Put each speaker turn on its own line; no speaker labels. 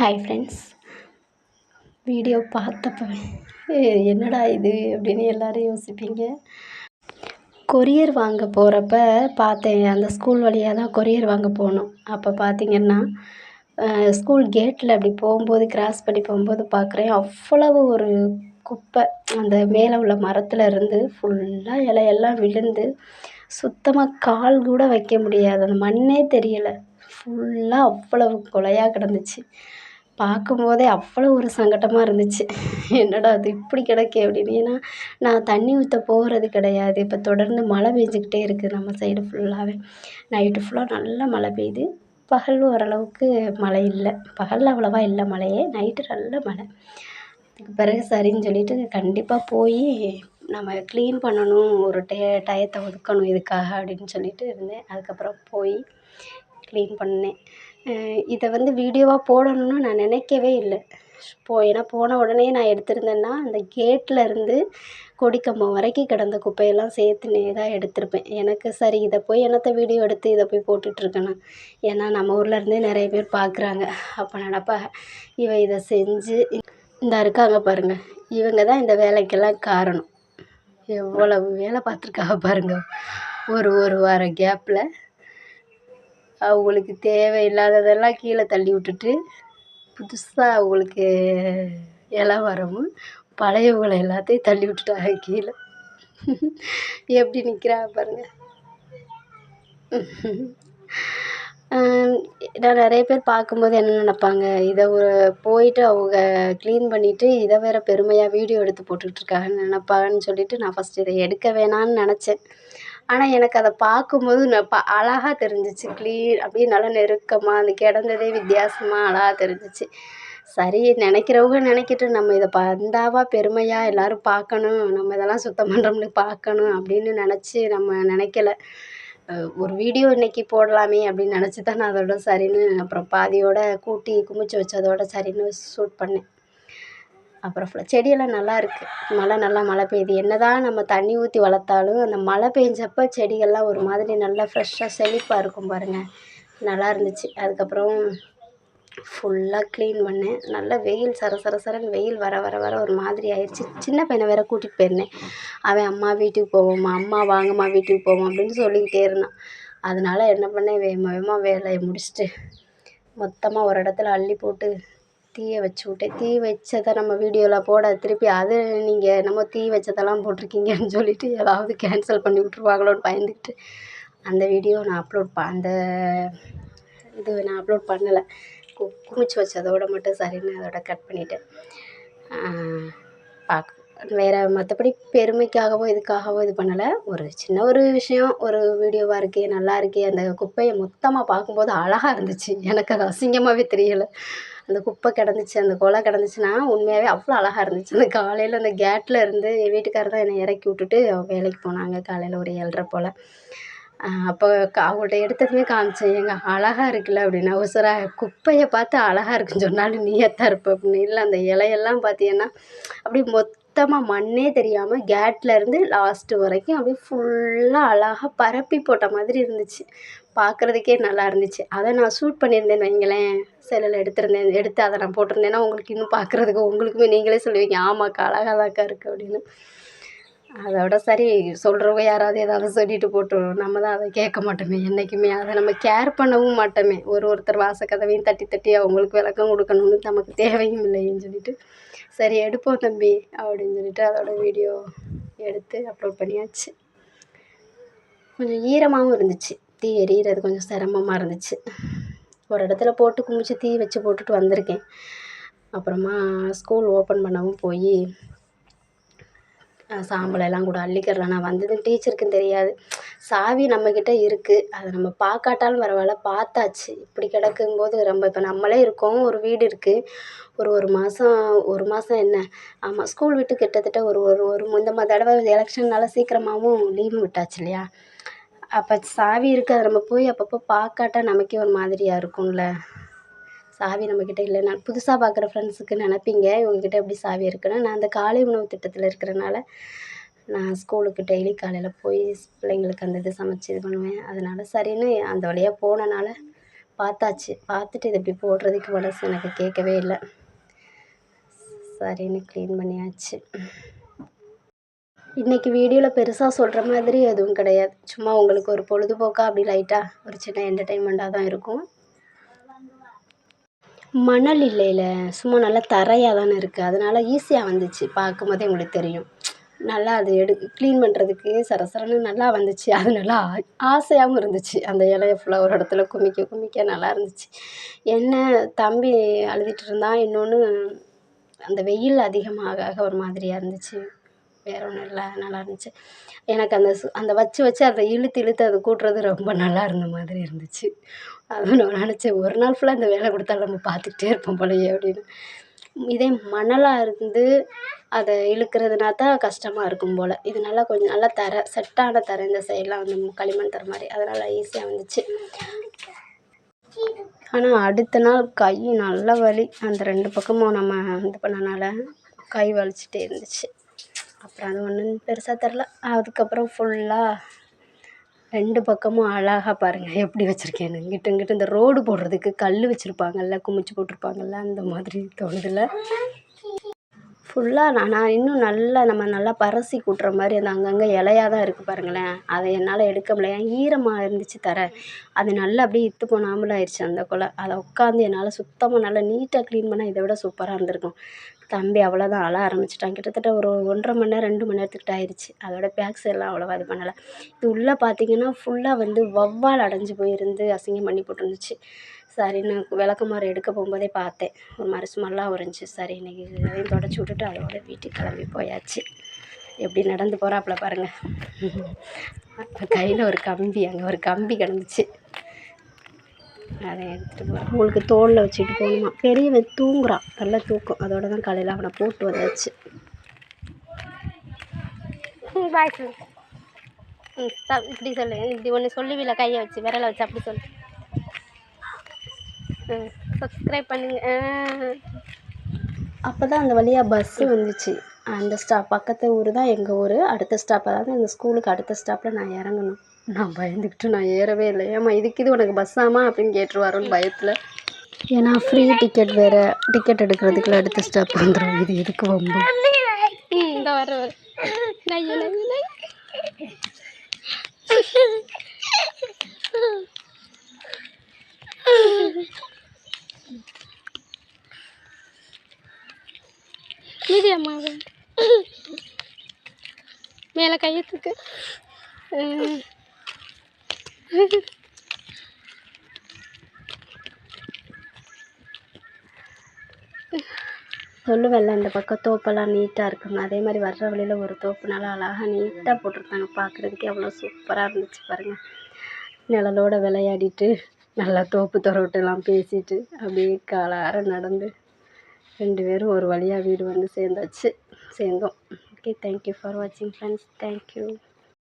Hi friends video பார்த்தப்போ என்னடா இது? அப்படின்னு எல்லோரும் யோசிப்பீங்க. கொரியர் வாங்க போகிறப்ப பார்த்தேன் அந்த ஸ்கூல் வழியாக தான் கொரியர் வாங்க போனோம். அப்போ பார்த்தீங்கன்னா ஸ்கூல் கேட்டில் அப்படி போகும்போது கிராஸ் பண்ணி போகும்போது பார்க்குறேன் அவ்வளவு ஒரு குப்பை. அந்த மேலே உள்ள மரத்தில் இருந்து ஃபுல்லாக இலையெல்லாம் விழுந்து சுத்தமாக கால் கூட வைக்க முடியாது. அந்த மண்ணே தெரியலை. ஃபுல்லாக அவ்வளவு கொலையாக கிடந்துச்சு. பார்க்கும்போதே அவ்வளோ ஒரு சங்கடமாக இருந்துச்சு. என்னடா இது இப்படி கிடக்கே அப்படின்னு. ஏன்னா நான் தண்ணி ஊற்ற போகிறது கிடையாது. இப்போ தொடர்ந்து மழை பெஞ்சிக்கிட்டே இருக்குது நம்ம சைடு ஃபுல்லாகவே நைட்டு ஃபுல்லாக நல்லா மழை பெய்யுது. பகல் ஓரளவுக்கு மழை இல்லை. பகலில் அவ்வளோவா இல்லை மழையே. நைட்டு நல்ல மழை. அதுக்கு பிறகு சரின்னு சொல்லிட்டு கண்டிப்பாக போய் நம்ம க்ளீன் பண்ணணும். ஒரு டே டயத்தை ஒதுக்கணும் இதுக்காக அப்படின்னு சொல்லிட்டு இருந்தேன். அதுக்கப்புறம் போய் க்ளீன் பண்ணேன். இதை வந்து வீடியோவாக போடணும்னு நான் நினைக்கவே இல்லை. போ ஏன்னா போன உடனே நான் எடுத்திருந்தேன்னா அந்த கேட்டில் இருந்து கொடிக்கம்பம் வரைக்கும் கிடந்த குப்பையெல்லாம் சேர்த்து தான் எடுத்திருப்பேன். எனக்கு சரி இதை போய் என்னத்த வீடியோ எடுத்து இதை போய் போட்டுட்ருக்கேனா ஏன்னா நம்ம ஊரில் இருந்தே நிறைய பேர் பார்க்குறாங்க அப்போ நினப்பா இவ இதை செஞ்சு இந்த இருக்காங்க பாருங்கள் இவங்க தான் இந்த வேலைக்கெல்லாம் காரணம். எவ்வளவு வேலை பார்த்துருக்காங்க பாருங்கள் ஒரு ஒரு வார கேப்பில் அவங்களுக்கு தேவையில்லாததெல்லாம் கீழே தள்ளி விட்டுட்டு புதுசாக அவங்களுக்கு இலை வரவும் பழையவங்களை எல்லாத்தையும் தள்ளி விட்டுட்டாங்க கீழே. எப்படி நிற்கிறாங்க பாருங்கள் நான் நிறைய பேர் பார்க்கும்போது என்ன நினப்பாங்க இதை ஒரு போயிட்டு அவங்க க்ளீன் பண்ணிவிட்டு இதை வேறு பெருமையாக வீடியோ எடுத்து போட்டுட்ருக்காங்கன்னு நினப்பாங்கன்னு சொல்லிட்டு நான் ஃபஸ்ட்டு இதை எடுக்க வேணான்னு நினச்சேன். ஆனால் எனக்கு அதை பார்க்கும்போது நான் ப அழகா தெரிஞ்சிச்சு. க்ளீன் அப்படியே நல்லா நெருக்கமாக அந்த கிடந்ததே வித்தியாசமாக அழகாக தெரிஞ்சிச்சு. சரி நினைக்கிறவங்க நினைக்கிட்டு நம்ம இதை பந்தாவாக பெருமையாக எல்லோரும் பார்க்கணும் நம்ம இதெல்லாம் சுத்தம் பண்ணுறோம்னு பார்க்கணும் அப்படின்னு நினச்சி நம்ம நினைக்கல. ஒரு வீடியோ இன்றைக்கி போடலாமே அப்படின்னு நினச்சி தான் நான் அதோட சரின்னு அப்புறம் பாதியோட கூட்டி குமிச்சு வச்சதோட சரின்னு ஷூட் பண்ணேன். அப்புறம் ஃபுல்லாக செடியெல்லாம் நல்லா இருக்குது மழை நல்லா மழை பெய்யுது. என்ன தான் நம்ம தண்ணி ஊற்றி வளர்த்தாலும் அந்த மழை பெஞ்சப்போ செடிகள்லாம் ஒரு மாதிரி நல்லா ஃப்ரெஷ்ஷாக செழிப்பாக இருக்கும் பாருங்கள் நல்லா இருந்துச்சு. அதுக்கப்புறம் ஃபுல்லாக க்ளீன் பண்ணேன். நல்லா வெயில் சர சர சரன்னு வெயில் வர வர வர ஒரு மாதிரி ஆயிடுச்சு சின்ன பையனை வேற கூட்டிகிட்டு போயிருந்தேன். அவன் அம்மா வீட்டுக்கு போவோம்மா அம்மா வாங்கம்மா வீட்டுக்கு போவோம் அப்படின்னு சொல்லிக்கிட்டே இருந்தான். அதனால என்ன பண்ணேன் வேகமாக வேகமாக வேலையை முடிச்சுட்டு மொத்தமாக ஒரு இடத்துல அள்ளி போட்டு தீயை வச்சு விட்டேன். தீ வச்சதை நம்ம வீடியோவில் போட திருப்பி அது நீங்கள் நம்ம தீ வச்சதெல்லாம் போட்டிருக்கீங்கன்னு சொல்லிவிட்டு ஏதாவது கேன்சல் பண்ணி விட்ருவாங்களோன்னு பயந்துக்கிட்டு அந்த வீடியோ நான் அப்லோட் ப அந்த இது நான் அப்லோட் பண்ணலை. கு குமிச்சு வச்சதோட மட்டும் சரின்னு அதோட கட் பண்ணிவிட்டேன் பார்க்க வேறு மற்றபடி பெருமைக்காகவோ இதுக்காகவோ இது பண்ணலை. ஒரு சின்ன ஒரு விஷயம் ஒரு வீடியோவாக இருக்கே நல்லா இருக்கே அந்த குப்பையை மொத்தமாக பார்க்கும்போது அழகாக இருந்துச்சு. எனக்கு அது அசிங்கமாகவே தெரியலை. அந்த குப்பை கிடந்துச்சு அந்த குலை கிடந்துச்சுன்னா உண்மையாகவே அவ்வளோ அழகாக இருந்துச்சு. அந்த காலையில் அந்த கேட்டில் இருந்து என் வீட்டுக்காரர் தான் என்னை இறக்கி விட்டுட்டு வேலைக்கு போனாங்க காலையில் ஒரு ஏழ்ரை போல். அப்போ அவங்கள்ட்ட எடுத்ததுமே காமிச்சேன். எங்கள் அழகாக இருக்குல்ல அப்படின்னு. அவசர குப்பையை பார்த்து அழகாக இருக்குன்னு சொன்னாலும் நீயத்தான் இருப்ப அப்படின்னு. இல்லை அந்த இலையெல்லாம் பார்த்தீங்கன்னா அப்படி சுத்தமாக மண்ணே தெரியாமல் கேட்டில் இருந்து லாஸ்ட்டு வரைக்கும் அப்படியே ஃபுல்லாக அழகாக பரப்பி போட்ட மாதிரி இருந்துச்சு. பார்க்குறதுக்கே நல்லா இருந்துச்சு. அதை நான் ஷூட் பண்ணியிருந்தேன்னு வைங்களேன். செல்லில் எடுத்திருந்தேன். எடுத்து அதை நான் போட்டிருந்தேன்னா உங்களுக்கு இன்னும் பார்க்குறதுக்கு உங்களுக்குமே நீங்களே சொல்லுவீங்க. ஆமாக்கா அழகாக தான்க்கா இருக்குது அப்படின்னு. அதோட சரி சொல்கிறவங்க யாராவது ஏதாவது சொல்லிட்டு போட்டோம் நம்ம தான் அதை கேட்க மாட்டோமே என்றைக்குமே அதை நம்ம கேர் பண்ணவும் மாட்டோமே. ஒரு ஒருத்தர் வாசக்கதவையும் தட்டி தட்டி அவங்களுக்கு விளக்கம் கொடுக்கணும்னு நமக்கு தேவையும் இல்லைன்னு சொல்லிட்டு சரி எடுப்போம் தம்பி அப்படின்னு சொல்லிட்டு அதோட வீடியோ எடுத்து அப்லோட் பண்ணியாச்சு. கொஞ்சம் ஈரமாகவும் இருந்துச்சு. தீ எரியிறது கொஞ்சம் சிரமமாக இருந்துச்சு. ஒரு இடத்துல போட்டு குமிச்சு தீ வச்சு போட்டுட்டு வந்திருக்கேன். அப்புறமா ஸ்கூல் ஓப்பன் பண்ணவும் போய் சாம்பலெல்லாம் கூட அள்ளிக்கிறேன் நான் வந்தது. டீச்சருக்கும் தெரியாது. சாவி நம்மக்கிட்ட இருக்குது அதை நம்ம பார்க்காட்டாலும் பரவாயில்ல. பார்த்தாச்சு. இப்படி கிடக்கும்போது ரொம்ப இப்போ நம்மளே இருக்கோம். ஒரு வீடு இருக்குது ஒரு ஒரு மாதம் ஒரு மாதம் என்ன? ஆமாம் ஸ்கூல் விட்டு கிட்டத்தட்ட ஒரு ஒரு ஒரு இந்த தடவை எலெக்ஷன்னால சீக்கிரமாகவும் லீவு விட்டாச்சு இல்லையா? அப்போ சாவி இருக்குது அதை நம்ம போய் அப்பப்போ பார்க்காட்டா நமக்கே ஒரு மாதிரியாக இருக்கும்ல. சாவி நம்மக்கிட்ட இல்லைன்னா புதுசாக பார்க்குற ஃப்ரெண்ட்ஸுக்கு நினப்பீங்க இவங்கக்கிட்ட எப்படி சாவி இருக்குன்னு நான் அந்த காலை உணவு திட்டத்தில் இருக்கிறனால நான் ஸ்கூலுக்கு டெய்லி காலையில் போய் பிள்ளைங்களுக்கு அந்த இது சமைச்சி இது பண்ணுவேன். அதனால் சரின்னு அந்த வழியாக போனனால பார்த்தாச்சு. பார்த்துட்டு இதை இப்படி போடுறதுக்கு மனசு எனக்கு கேட்கவே இல்லை. சரின்னு க்ளீன் பண்ணியாச்சு. இன்றைக்கி வீடியோவில் பெருசாக சொல்கிற மாதிரி எதுவும் கிடையாது. சும்மா உங்களுக்கு ஒரு பொழுதுபோக்காக அப்படி லைட்டாக ஒரு சின்ன என்டர்டெயின்மெண்ட்டாக தான் இருக்கும். மணல் இல்லைல சும்மா நல்லா தரையாக தானே இருக்குது அதனால் ஈஸியாக வந்துச்சு. பார்க்கும்போதே உங்களுக்கு தெரியும். நல்லா அது எடு க்ளீன் பண்ணுறதுக்கு சரசரன்னு நல்லா வந்துச்சு. அது நல்லா ஆசையாகவும் இருந்துச்சு. அந்த இலைய ஃபுல்லாக ஒரு இடத்துல குமிக்க குமிக்க நல்லா இருந்துச்சு. என்ன தம்பி அழுதுட்டு இருந்தான். இன்னொன்று அந்த வெயில் அதிகமாக ஆக ஒரு மாதிரியாக இருந்துச்சு. வேறு ஒன்றும் இல்லை. நல்லா இருந்துச்சு. எனக்கு அந்த சு அந்த வச்சு வச்சு அதை இழுத்து இழுத்து அதை கூட்டுறது ரொம்ப நல்லா இருந்த மாதிரி இருந்துச்சு. அப்படின்னு நான் நினச்சேன் ஒரு நாள் ஃபுல்லாக இந்த வேலை கொடுத்தாலும் நம்ம பார்த்துக்கிட்டே இருப்போம் போலயே அப்படின்னு. இதே மணலாக இருந்து அதை இழுக்கிறதுனா தான் கஷ்டமாக இருக்கும் போல். இது நல்லா கொஞ்சம் நல்லா தரை செட்டான தரை இந்த சைடெலாம் வந்து களிமண் தர மாதிரி. அதனால் ஈஸியாக வந்துச்சு. ஆனால் அடுத்த நாள் கை நல்ல வலி. அந்த ரெண்டு பக்கமும் நம்ம இது பண்ணனால கை வலிச்சிட்டே இருந்துச்சு. அப்புறம் அது ஒன்றும் பெருசாக தெரில. அதுக்கப்புறம் ஃபுல்லாக ரெண்டு பக்கமும் அழகாக பாருங்கள் எப்படி வச்சுருக்கேன்னு. இங்கிட்டு இங்கிட்டு இந்த ரோடு போடுறதுக்கு கல் வச்சுருப்பாங்கல்ல குமிச்சு போட்டிருப்பாங்கள்ல அந்த மாதிரி தோணுதில்ல ஃபுல்லாக நான் நான் இன்னும் நல்லா நம்ம நல்லா பரசி கூட்டுற மாதிரி அந்த அங்கங்கே இலையா தான் இருக்குது பாருங்களேன். அதை என்னால் எடுக்க முடியல. ஏன் ஈரமாக இருந்துச்சு தர. அது நல்லா அப்படியே இத்து போனாமல் ஆயிடுச்சு அந்த கொலை. அதை உட்காந்து என்னால் சுத்தமாக நல்லா நீட்டாக க்ளீன் பண்ணால் இதை விட சூப்பராக இருந்திருக்கும். தம்பி அவ்வளோதான் அழ ஆரம்பிச்சிட்டான். கிட்டத்தட்ட ஒரு ஒன்றரை மணி நேரம் ரெண்டு மணி நேரத்துக்கிட்ட ஆயிடுச்சு. அதோட பேக் சைடெலாம் அவ்வளோவா இது பண்ணலை. இது உள்ளே பார்த்தீங்கன்னா ஃபுல்லாக வந்து வௌவால் அடைஞ்சு போயிருந்து அசிங்கம் பண்ணி போட்டுருந்துச்சு. சரின்னு விளக்கமாறு எடுக்க போகும்போதே பார்த்தேன். ஒரு மாதிரி ஸ்மெல்லாக இருந்துச்சு சரி இன்றைக்கி இதையும் தொடச்சி விட்டுட்டு அதோட வீட்டுக்கு கிளம்பி போயாச்சு. எப்படி நடந்து போகிறாப்புல பாருங்கள் கையில் ஒரு கம்பி அங்கே ஒரு கம்பி கிடந்துச்சு. அதை எடுத்துகிட்டு போகிறேன் உங்களுக்கு தோளில் வச்சுட்டு போகணுமா? பெரியவன் தூங்குறான் நல்லா தூக்கம். அதோட தான் காலையில் அவனை போட்டு வந்தாச்சு. பாய் இப்படி சொல்லு. இப்படி ஒன்று சொல்லுவில்ல கையை வச்சு விரலை வச்சு அப்படி சொல்லு. சப்ஸ்கிரைப் பண்ணுங்கள் அப்போ தான் அந்த வழியாக பஸ்ஸு வந்துச்சு. அந்த ஸ்டாப் பக்கத்து ஊர் தான் எங்கள் ஊர். அடுத்த ஸ்டாப் அதாவது எங்கள் ஸ்கூலுக்கு அடுத்த ஸ்டாப்பில் நான் இறங்கணும். நான் பயந்துக்கிட்டு நான் ஏறவே இல்லை. ஏம்மா இதுக்கு இது உனக்கு பஸ்ஸாமா அப்படின்னு கேட்டுருவாரோன்னு பயத்தில். ஏன்னா ஃப்ரீ டிக்கெட் வேறு. டிக்கெட் எடுக்கிறதுக்குள்ள அடுத்த ஸ்டாப் வந்துடும் இது எதுக்கு வம்பு? இந்த வர நைய மேலே கையத்துக்கு சொல்லுவேன்ல இந்த பக்கம் தோப்பெல்லாம் நீட்டாக இருக்குங்க அதே மாதிரி வர்ற வழியில் ஒரு தோப்பு நல்லா அழகாக நீட்டாக போட்டிருந்தாங்க பார்க்குறதுக்கே அவ்வளோ சூப்பராக இருந்துச்சு பாருங்கள் நிழலோட விளையாடிட்டு நல்லா தோப்பு தொரவுட்டெல்லாம் பேசிட்டு அப்படியே காலார நடந்து ரெண்டு பேரும் ஒரு வழியாக வீடு வந்து சேர்ந்தாச்சு. சேர்ந்தோம். ஓகே தேங்க்யூ ஃபார் வாட்சிங் ஃப்ரெண்ட்ஸ் தேங்க்யூ